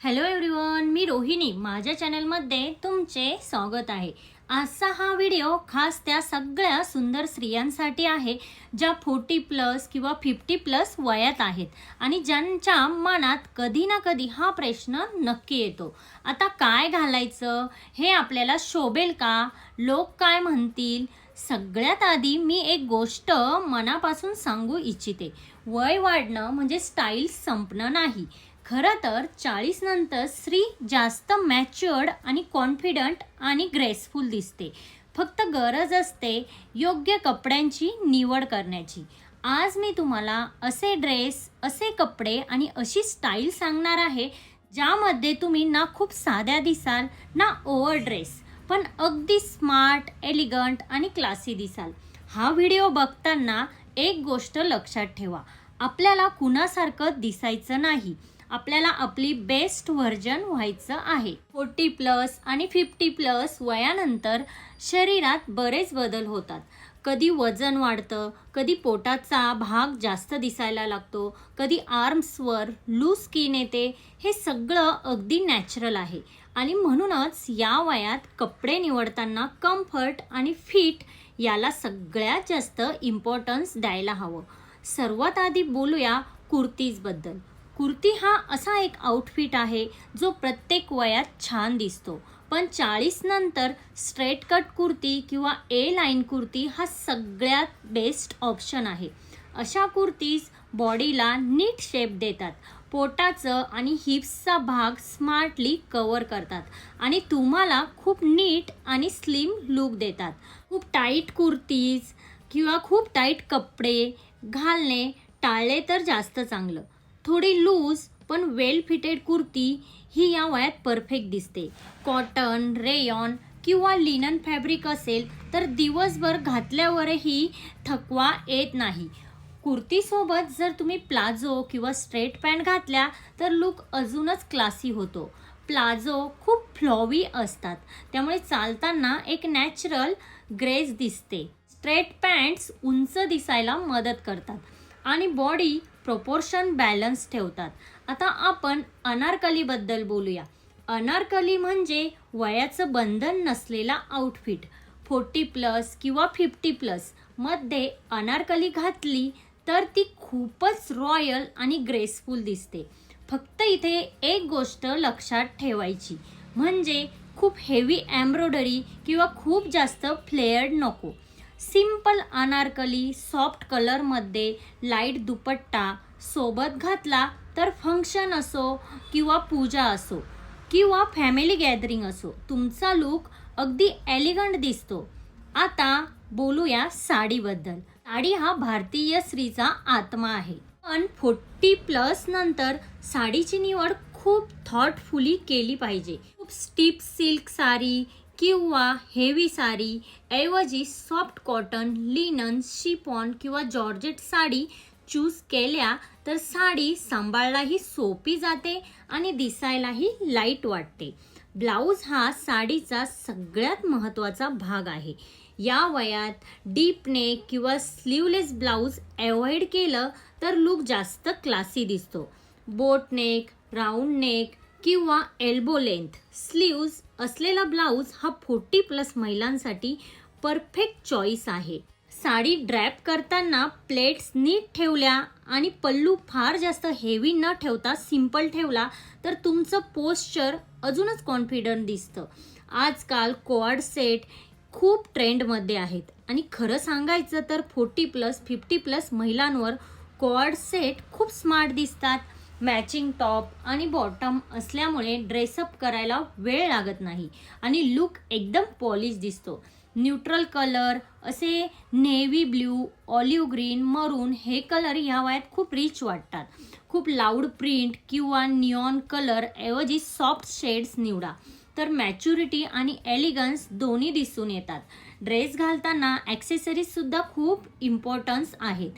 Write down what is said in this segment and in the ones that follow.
Hello everyone मी रोहिणी. माझ्या चॅनलमध्ये तुमचे स्वागत आहे. आजचा हा व्हिडिओ खास त्या सगळ्या सुंदर स्त्रियांसाठी आहे ज्या फोर्टी प्लस किंवा फिफ्टी प्लस वयात आहेत आणि ज्यांच्या मनात कधी ना कधी हा प्रश्न नक्की येतो. आता काय घालायचं? हे आपल्याला शोभेल का? लोक काय म्हणतील? सगळ्यात आधी मी एक गोष्ट मनापासून सांगू इच्छिते. वय वाढणं म्हणजे स्टाईल संपणं नाही. खरं तर चाळीस नंतर स्त्री जास्त मॅच्युअर्ड आणि कॉन्फिडंट आणि ग्रेसफुल दिसते. फक्त गरज असते योग्य कपड्यांची निवड करण्याची. आज मी तुम्हाला असे ड्रेस असे कपडे आणि अशी स्टाईल सांगणार आहे ज्यामध्ये तुम्ही ना खूप साध्या दिसाल ना ओव्हर ड्रेस पण अगदी स्मार्ट एलिगंट आणि क्लासी दिसाल. हा व्हिडिओ बघताना एक गोष्ट लक्षात ठेवा. आपल्याला कुणासारखं दिसायचं नाही. आपल्याला आपली बेस्ट व्हर्जन व्हायचं आहे. फोर्टी प्लस आणि फिफ्टी प्लस वयानंतर शरीरात बरेच बदल होतात. कधी वजन वाढतं कधी पोटाचा भाग जास्त दिसायला लागतो कधी आर्म्सवर लूज स्किन येते हे सगळं अगदी नॅचरल आहे. आणि म्हणूनच या वयात कपडे निवडताना कम्फर्ट आणि फिट याला सगळ्यात जास्त इम्पॉर्टन्स द्यायला हवं. सर्वात आधी बोलूया कुर्तीजबद्दल. कुर्ती हा असा एक आउटफिट आहे जो प्रत्येक वयात छान दिसतो. पण चाळीस नंतर स्ट्रेट कट कुर्ती किंवा ए लाईन कुर्ती हा सगळ्यात बेस्ट ऑप्शन आहे. अशा कुर्तीज बॉडीला नीट शेप देतात. पोटाचं आणि हिप्सचा भाग स्मार्टली कवर करतात आणि तुम्हाला खूप नीट आणि स्लिम लुक देतात. खूप टाईट कुर्तीज किंवा खूप टाईट कपडे घालणे टाळले तर जास्त चांगलं. थोडी लूज पण वेल फिटेड कुर्ती ही या वयात परफेक्ट दिसते. कॉटन रेयॉन किंवा लिनन फॅब्रिक असेल तर दिवसभर घातल्यावरही थकवा येत नाही. कुर्तीसोबत जर तुम्ही प्लाझो किंवा स्ट्रेट पॅन्ट घातल्या तर लुक अजूनच क्लासी होतो. प्लाझो खूप फ्लॉवी असतात. त्यामुळे चालताना एक नॅचरल ग्रेस दिसते. स्ट्रेट पॅन्ट्स उंच दिसायला मदत करतात. आणि बॉडी प्रोपोर्शन बॅलन्स ठेवतात. आता आपण अनारकलीबद्दल बोलूया. अनारकली म्हणजे वयाचं बंधन नसलेला आउटफिट फोर्टी प्लस किंवा फिफ्टी प्लसमध्ये अनारकली घातली तर ती खूपच रॉयल आणि ग्रेसफुल दिसते. फक्त इथे एक गोष्ट लक्षात ठेवायची. म्हणजे खूप हेवी एम्ब्रॉयडरी किंवा खूप जास्त फ्लेअर्ड नको. सिंपल अनारकली सॉफ्ट कलरमध्ये लाइट दुपट्टा सोबत घातला तर फंक्शन असो किंवा पूजा असो किंवा फॅमिली गॅदरिंग असो तुमचा लुक अगदी एलिगंट दिसतो. आता बोलूया साडीबद्दल. साडी हा भारतीय स्त्रीचा आत्मा आहे. पण फोर्टी प्लस नंतर साडीची निवड खूप थॉटफुली केली पाहिजे. खूप स्टीप सिल्क साडी किंवा हेवी साडी ऐवजी सॉफ्ट कॉटन लिनन शिपॉन किंवा जॉर्जेट साडी चूज केल्या तर साडी सांभाळायलाही सोपी जाते आणि दिसायलाही लाइट वाटते. ब्लाऊज हा साडीचा सगळ्यात महत्त्वाचा भाग आहे. या वयात डीप नेक किंवा स्लीवलेस ब्लाऊज अवॉइड केलं तर लुक जास्त क्लासी दिसतो. बोट नेक राऊंड नेक किंवा एल्बो लेंथ स्लीव्ज असलेला ब्लाऊज हा फोर्टी प्लस महिलांसाठी परफेक्ट चॉईस आहे. साडी ड्रॅप करताना प्लेट्स नीट ठेवल्या आणि पल्लू फार जास्त हेवी न ठेवता सिंपल ठेवला तर तुमचं पोस्चर अजूनच कॉन्फिडंट दिसतं. आजकाल क्वाड सेट खूप ट्रेंडमध्ये आहेत. आणि खरं सांगायचं तर फोर्टी प्लस फिफ्टी प्लस महिलांवर क्वाड सेट खूप स्मार्ट दिसतात. मॅचिंग टॉप आणि बॉटम असल्यामुळे ड्रेसअप करायला वेळ लागत नाही. आणि लुक एकदम पॉलिश दिसतो. न्यूट्रल कलर असे navy blue olive green maroon हे कलर या वयात खूप रिच वाटतात. खूप लाऊड प्रिंट किंवा निऑन कलर ऐवजी सॉफ्ट शेड्स निवडा. तर मॅच्युरिटी आणि एलिगन्स दोन्ही दिसून येतात. ड्रेस घालताना ॲक्सेसरीजसुद्धा खूप इम्पॉर्टन्स आहेत.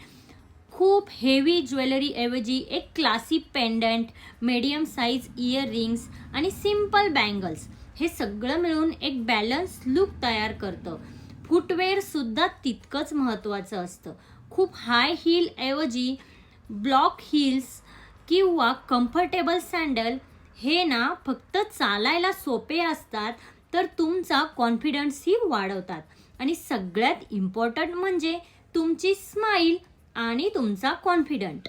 खूप हेवी ज्वेलरीऐवजी एक classy pendant medium size ear rings आणि सिंपल बँगल्स हे सगळं मिळून एक बॅलन्स लुक तयार करतं. फुटवेअरसुद्धा तितकंच महत्त्वाचं असतं. खूप हाय हील ऐवजी ब्लॉक हिल्स किंवा कम्फर्टेबल सँडल हे ना फक्त चालायला सोपे असतात तर तुमचा कॉन्फिडन्सही वाढवतात. आणि सगळ्यात इम्पॉर्टंट म्हणजे तुमची स्माईल आणि तुमचा कॉन्फिडंट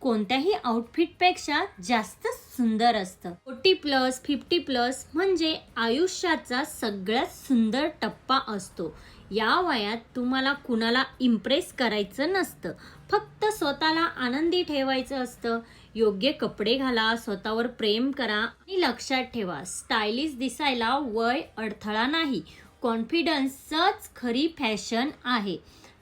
कोणत्याही आउटफिटपेक्षा जास्त सुंदर असतं. फोर्टी प्लस फिफ्टी प्लस म्हणजे आयुष्याचा सगळ्यात सुंदर टप्पा असतो. या वयात तुम्हाला कुणाला इम्प्रेस करायचं नसतं. फक्त स्वतःला आनंदी ठेवायचं असतं. योग्य कपडे घाला स्वतःवर प्रेम करा आणि लक्षात ठेवा स्टायलिश दिसायला वय अडथळा नाही. कॉन्फिडन्सच खरी फॅशन आहे.